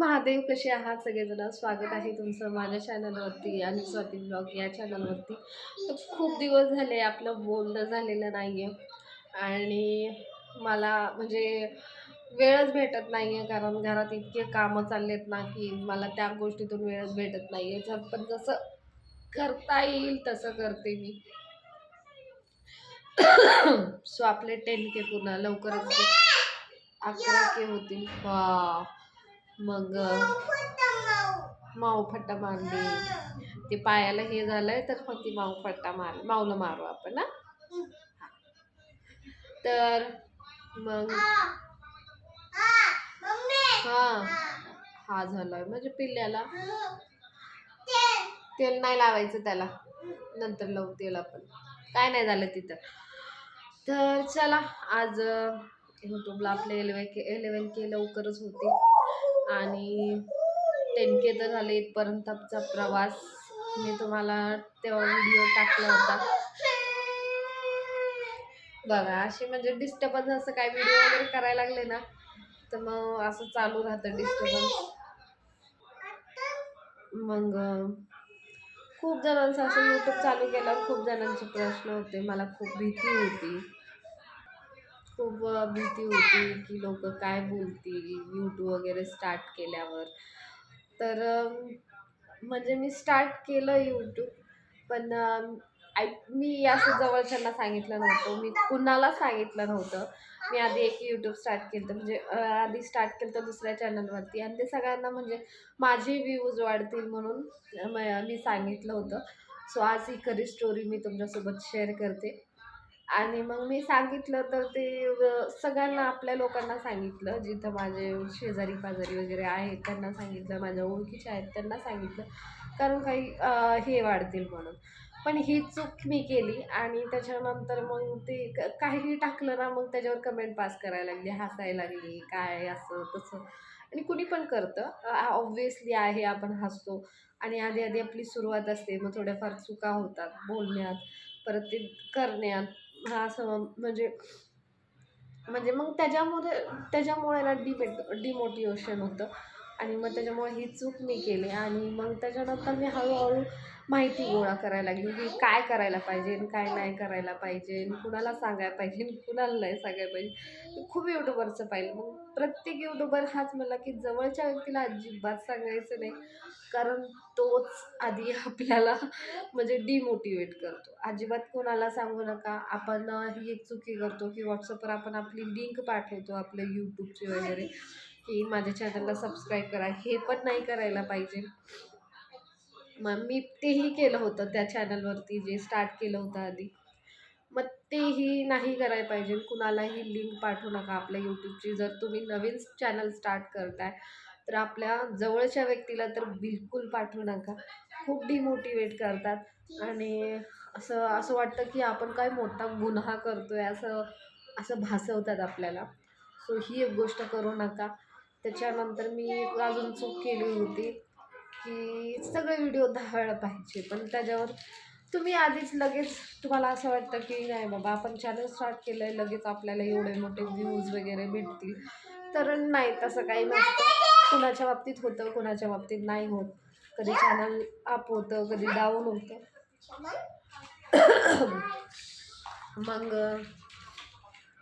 महादेव कसे आहात? सगळेजण स्वागत आहे तुमचं माझ्या चॅनलवरती आणि स्वाती ब्लॉग या चॅनलवरती खूप दिवस झाले आपलं बोलणं झालेलं नाही आहे आणि मला म्हणजे वेळच भेटत नाही आहे कारण घरात इतके कामं चाललेत ना की मला त्या गोष्टीतून वेळच भेटत नाही आहे जर पण जसं करता येईल तसं करते मी. सो आपले टेन के पूर्ण लवकरच अकरा के होतील. हा मग माऊ फट्टा मारली. ते पायाला हे झालंय तर मग ती माऊ फट्टा मार माऊला मारू आपण ना तर मग हा. हा. झालाय म्हणजे पिल्ल्याला. तेल. नाही लावायचं त्याला. नंतर लावू तेल आपण. काय नाही झालं तिथं. तर चला आज यूट्यूबला आपले एलेवन के एलेवन के लवकरच होते. आणि टेन के तर झाले इथपर्यंतचा प्रवास. मी तुम्हाला तेव्हा व्हिडिओ टाकला होता. बघा असे म्हणजे डिस्टर्बन्स असं काय व्हिडिओ वगैरे करायला लागले ना तर मग असं चालू राहतं डिस्टर्बन्स मग खूप जणांचं असं यूट्यूब चालू केलं. खूप जणांचे प्रश्न होते. मला खूप भीती होती. खूप भीती होती की लोक काय बोलतील यूट्यूब वगैरे स्टार्ट केल्यावर. तर म्हणजे मी स्टार्ट केलं यूट्यूब पण आय मी असं जवळच्यांना सांगितलं नव्हतं मी कुणाला सांगितलं नव्हतं. मी आधी एक यूट्यूब स्टार्ट केलं होतं म्हणजे आधी स्टार्ट केलं होतं दुसऱ्या चॅनलवरती आणि ते सगळ्यांना म्हणजे माझे व्ह्यूज वाढतील म्हणून मी सांगितलं होतं. सो आज ही खरी स्टोरी मी तुमच्यासोबत शेअर करते. आणि मग मी सांगितलं तर ते सगळ्यांना आपल्या लोकांना सांगितलं जिथं माझे शेजारी पाजारी वगैरे आहेत त्यांना सांगितलं माझ्या ओळखीचे आहेत त्यांना सांगितलं कारण काही हे वाढतील म्हणून. पण ही चूक मी केली आणि त्याच्यानंतर मग ते काहीही टाकलं ना मग त्याच्यावर कमेंट पास करायला लागली हसायला लागली काय असं तसं. आणि कुणी पण करतं. ऑब्व्हियसली आहे आपण हसतो. आणि आधी आधी आपली सुरुवात असते मग थोड्याफार चुका होतात बोलण्यात परत ते करण्यात. हा असं म्हणजे म्हणजे मग त्याच्यामध्ये त्याच्यामुळे ना डिमेट डिमोटिवेशन होतं. आणि मग त्याच्यामुळे ही चूक मी केली. आणि मग त्याच्यानंतर मी हळूहळू माहिती गोळा करायला लागली की काय करायला पाहिजे काय नाही करायला पाहिजे कुणाला सांगायला पाहिजे कुणाला नाही सांगायला पाहिजे. खूप यूट्यूबरचं पाहिलं. मग प्रत्येक यूट्यूबर हाच मला की जवळच्या व्यक्तीला अजिबात सांगायचं नाही. कारण तोच आधी आपल्याला म्हणजे डिमोटिवेट करतो. अजिबात कोणाला सांगू नका. आपण ही एक चुकी करतो की व्हॉट्सअपवर आपण आपली लिंक पाठवतो आपल्या यूट्यूबची वगैरे. की माझ्या चॅनलला सबस्क्राईब करा. हे पण नाही करायला पाहिजे. मग मी तेही केलं होतं त्या चॅनलवरती जे स्टार्ट केलं होतं आधी. मग तेही नाही करायला पाहिजे. कुणालाही लिंक पाठवू नका आपल्या यूट्यूबची जर तुम्ही नवीन चॅनल स्टार्ट करताय तर आपल्या जवळच्या व्यक्तीला तर बिलकुल पाठवू नका. खूप डिमोटिवेट करतात. आणि असं असं वाटतं की आपण काय मोठा गुन्हा करतो आहे असं असं भासवतात आपल्याला. सो ही एक गोष्ट करू नका. त्याच्यानंतर मी एक अजून चूक केली होती. की सगळे व्हिडिओ धावायला पाहिजे पण त्याच्यावर तुम्ही आधीच लगेच तुम्हाला असं वाटतं की नाही बाबा आपण चॅनल स्टार्ट केलं आहे लगेच आपल्याला एवढे मोठे व्ह्यूज वगैरे भेटतील. तर नाही तसं काही नसतं कुणाच्या बाबतीत होतं कुणाच्या बाबतीत नाही होत. कधी चॅनल अप होतं कधी डाऊन होतं. मग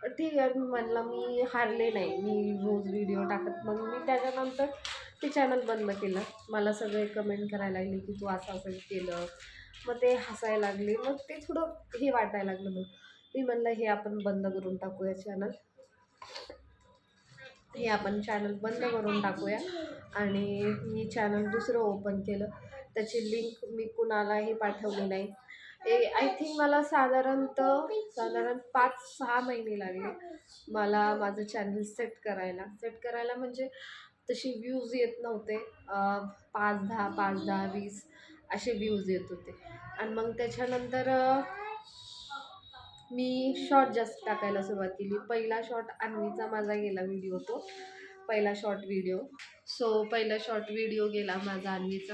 ठीक आहे मी म्हणलं मी हारले नाही. मी रोज व्हिडिओ टाकत मग मी त्याच्यानंतर ते चॅनल बंद केलं. मला सगळे कमेंट करायला लागले की तू असं असं केलं. मग ते हसायला लागले. मग ते थोडं हे वाटायला लागलं मग मी म्हणलं हे आपण बंद करून टाकूया चॅनल हे आपण चॅनल बंद करून टाकूया. आणि मी चॅनल दुसरं ओपन केलं. त्याची लिंक मी कुणालाही पाठवली नाही. ए आय थिंक मला साधारणतः साधारण पाच सहा महिने लागले मला माझं चॅनल सेट करायला. सेट करायला म्हणजे तशी व्ह्यूज येत नव्हते. पाच दहा पाच दहा वीस असे व्ह्यूज येत होते. आणि मग त्याच्यानंतर मी शॉर्ट जास्त टाकायला सुरुवात केली. पहिला शॉर्ट अन्वीचा माझा गेला व्हिडिओ तो. पहिला शॉर्ट व्हिडिओ सो पहिला शॉर्ट व्हिडिओ गेला माझा अन्वीचा.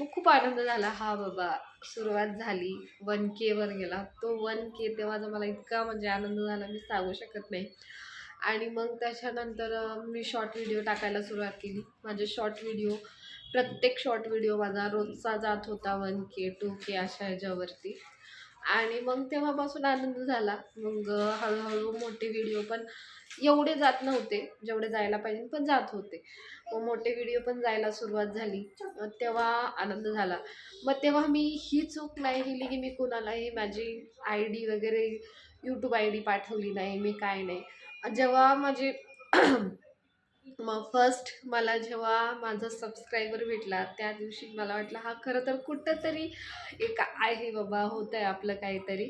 मग खूप आनंद झाला. हा बाबा सुरुवात झाली. वन केवर गेला. तो वन के तेव्हा माझा मला इतका म्हणजे आनंद झाला मी सांगू शकत नाही. आणि मग त्याच्यानंतर मी शॉर्ट व्हिडिओ टाकायला सुरुवात केली. माझे शॉर्ट व्हिडिओ प्रत्येक शॉर्ट व्हिडिओ माझा रोजचा जात होता वन के टू के अशा ह्याच्यावरती. आणि मग तेव्हापासून आनंद झाला. मग हळूहळू मोठे व्हिडिओ पण एवढे जात नव्हते जेवढे जायला पाहिजे पण जात होते. मग मोठे व्हिडिओ पण जायला सुरुवात झाली. मग तेव्हा आनंद झाला. मग तेव्हा मी ही चूक नाही केली की मी कुणालाही माझी आय डी वगैरे यूट्यूब आय डी पाठवली नाही मी काय नाही. जेव्हा माझे मग फर्स्ट मला जेव्हा माझा सबस्क्रायबर भेटला त्या दिवशी मला वाटलं हा खरं तर कुठंतरी एक आहे बाबा होतं आहे आपलं काहीतरी.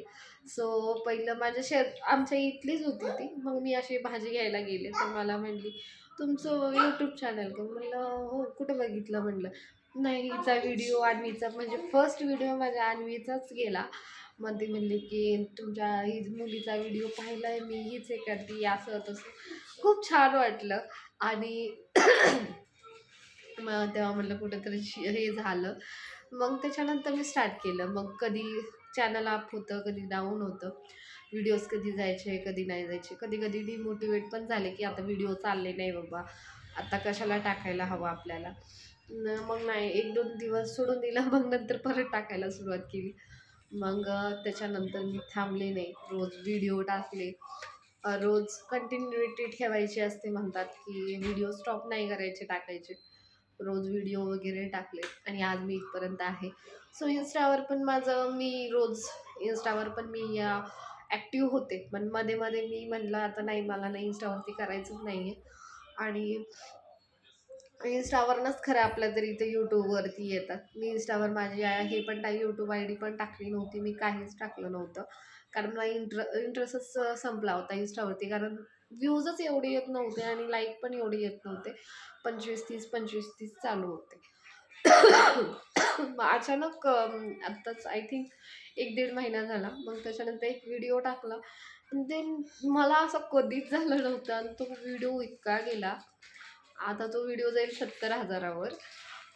सो पहिलं माझ्या शेत आमच्या इथलीच होती ती. मग मी अशी भाजी घ्यायला गेले. तर मला म्हणली तुमचं यूट्यूब चॅनल का? म्हणलं हो कुठं बघितलं? म्हणलं नाही हिचा व्हिडिओ आणवीचा म्हणजे फर्स्ट व्हिडिओ माझ्या आणवीचाच गेला. मग ती म्हणली की तुमच्या ही मुलीचा व्हिडिओ पाहिला आहे मी हीच हे करते असं तसं. खूप छान वाटलं. आणि मग तेव्हा म्हटलं कुठंतरी हे झालं. मग त्याच्यानंतर मी स्टार्ट केलं. मग कधी चॅनल अप होतं कधी डाऊन होतं. व्हिडिओज कधी जायचे कधी नाही जायचे. कधी कधी डिमोटिवेट पण झाले की आता व्हिडिओ चालले नाही बाबा. आता कशाला टाकायला हवं आपल्याला? न- मग नाही एक दोन दिवस सोडून दिला. मग नंतर परत टाकायला सुरुवात केली. मग त्याच्यानंतर मी थांबले नाही. रोज व्हिडिओ टाकले. रोज कंटिन्युटी ठेवायची असते म्हणतात की व्हिडिओ स्टॉप नाही करायचे टाकायचे. रोज व्हिडिओ वगैरे टाकले. आणि आज मी इथपर्यंत आहे. सो इन्स्टावर पण माझं मी रोज इन्स्टावर पण मी ॲक्टिव्ह होते. पण मध्ये मध्ये मी म्हणलं आता नाही मला नाही इन्स्टावरती करायचंच नाही आहे आणि इन्स्टावरनंच खरं आपल्या तरी इथे यूट्यूबवरती येतात मी इन्स्टावर माझी हे पण टाक यूट्यूब आय डी पण टाकली नव्हती. मी काहीच टाकलं नव्हतं. कारण मला इंटर इंटरेस्टच संपला होता इन्स्टावरती. कारण व्ह्यूजच एवढे येत नव्हते आणि लाईक पण एवढे येत नव्हते. पंचवीस तीस पंचवीस तीस चालू होते. अचानक आत्ताच आय थिंक एक दीड महिना झाला. मग त्याच्यानंतर एक व्हिडिओ टाकला. ते मला असं कधीच झालं नव्हतं. आणि तो व्हिडिओ इतका गेला. आता तो व्हिडिओ जाईल सत्तर हजारावर.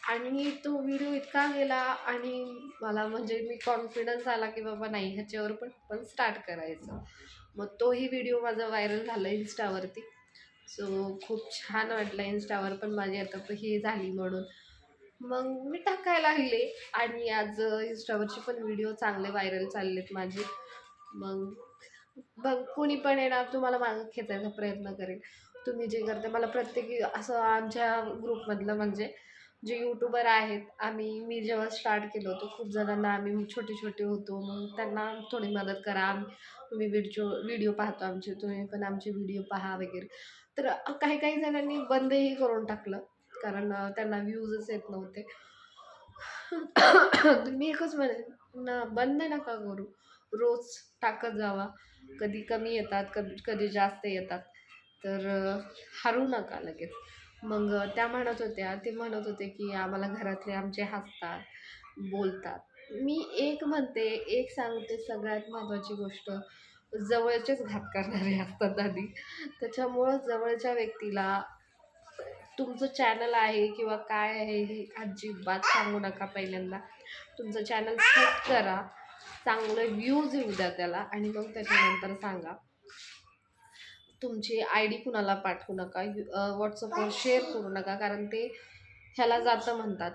आणि तो व्हिडिओ इतका गेला आणि मला म्हणजे मी कॉन्फिडन्स आला की बाबा नाही ह्याच्यावर पण पण स्टार्ट करायचं. मग तोही व्हिडिओ माझा व्हायरल झाला इन्स्टावरती सो खूप छान वाटलं इन्स्टावर पण माझी आता हे झाली म्हणून. मग मी टाकायला लागले आणि आज इन्स्टावरचे पण व्हिडिओ चांगले व्हायरल चाललेत माझे. मग बघ कोणी पण येणार तुम्हाला मागं खेचायचा प्रयत्न करेल. तुम्ही जे करते मला प्रत्येकी असं आमच्या ग्रुपमधलं म्हणजे जे यूट्यूबर आहेत आम्ही मी जेव्हा स्टार्ट केलं होतं खूप जणांना आम्ही छोटे छोटे होतो मग त्यांना थोडी मदत करा आम्ही तुम्ही व्हिडिओ व्हिडिओ पाहतो आमचे तुम्ही पण आमचे व्हिडिओ पहा वगैरे. तर काही काही जणांनी बंदही करून टाकलं कारण त्यांना व्ह्यूजच येत नव्हते. मी एकच म्हणेन ना बंद नका करू. रोज टाकत जावा. कधी कमी येतात कधी कधी जास्त येतात. तर हरू नका लगेच. मग त्या म्हणत होत्या ते म्हणत होते की आम्हाला घरातले आमचे हसतात बोलतात. मी एक म्हणते एक सांगते सगळ्यात महत्त्वाची गोष्ट जवळचेच घात करणारे असतात आधी. त्याच्यामुळं जवळच्या व्यक्तीला तुमचं चॅनल आहे किंवा काय आहे हे अजिबात सांगू नका पहिल्यांदा. तुमचं चॅनल सेट करा चांगले व्ह्यूज येऊ द्या त्याला आणि मग त्याच्यानंतर सांगा. तुमची आय डी कुणाला पाठवू नका? व्हॉट्सअपवर शेअर करू नका कारण ते ह्याला जातं म्हणतात.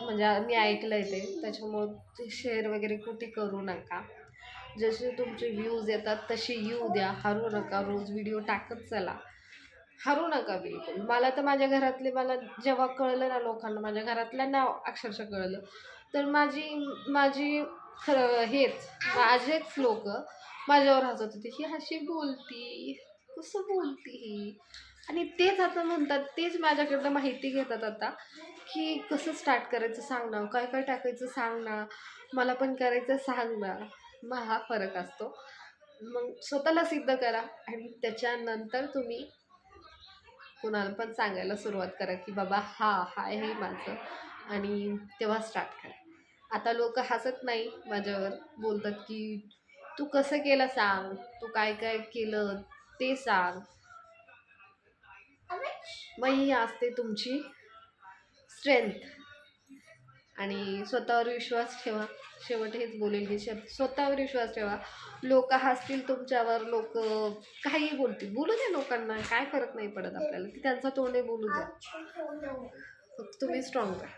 म्हणजे मी ऐकलं आहे ते. त्याच्यामुळं ते शेअर वगैरे कुठे करू नका. जसे तुमचे व्ह्यूज येतात तसे येऊ द्या. हरू नका रोज व्हिडिओ टाकत चला. हरू नका बिलकुल. मला तर माझ्या घरातले मला जेव्हा कळलं ना लोकांना माझ्या घरातल्यांना अक्षरशः कळलं. तर माझी माझी खरं हेच माझेच लोक माझ्यावर हसत होते. ही अशी बोलती. कसं बोलती ही? आणि तेच आता म्हणतात तेच माझ्याकडनं माहिती घेतात आता की कसं स्टार्ट करायचं सांग ना काय काय टाकायचं सांग ना मला पण करायचं सांग ना. मग हा फरक असतो. मग स्वतःला सिद्ध करा आणि त्याच्यानंतर तुम्ही कुणाला पण सांगायला सुरुवात करा की बाबा हा हाय हे माझं आणि तेव्हा स्टार्ट करा. आता लोक हसत नाही माझ्यावर बोलतात की तू कसं केलं सांग? तू काय काय केलं? ते सांग. मग ही असते तुमची. स्ट्रेंथ आणि स्वतःवर विश्वास ठेवा. शेवट हेच बोलेल की शे स्वतःवर विश्वास ठेवा. लोक हसतील तुमच्यावर लोक काही बोलतील. बोलू द्या लोकांना. काय फरक नाही पडत आपल्याला. की त्यांचा तोंडे बोलू द्या. फक्त तुम्ही स्ट्रॉंग राहा.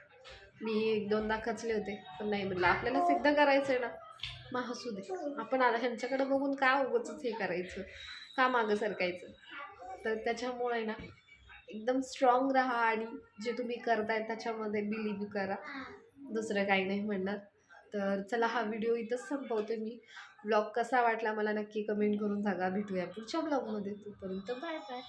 मी एक दोनदा खचले होते. पण नाही म्हटलं. आपल्याला सिद्ध करायचं आहे ना. मग हसू दे. आपण आता ह्यांच्याकडे बघून का उगच हे करायचं? का मागं सरकायचं? तर त्याच्यामुळे ना एकदम स्ट्रॉंग राहा आणि जे तुम्ही करताय त्याच्यामध्ये बिलीव्ह करा. दुसरं काही नाही म्हणणार. तर चला हा व्हिडिओ इथंच संपवते मी. ब्लॉग कसा वाटला मला नक्की कमेंट करून सांगा. भेटूया पुढच्या ब्लॉगमध्ये तोपर्यंत बाय बाय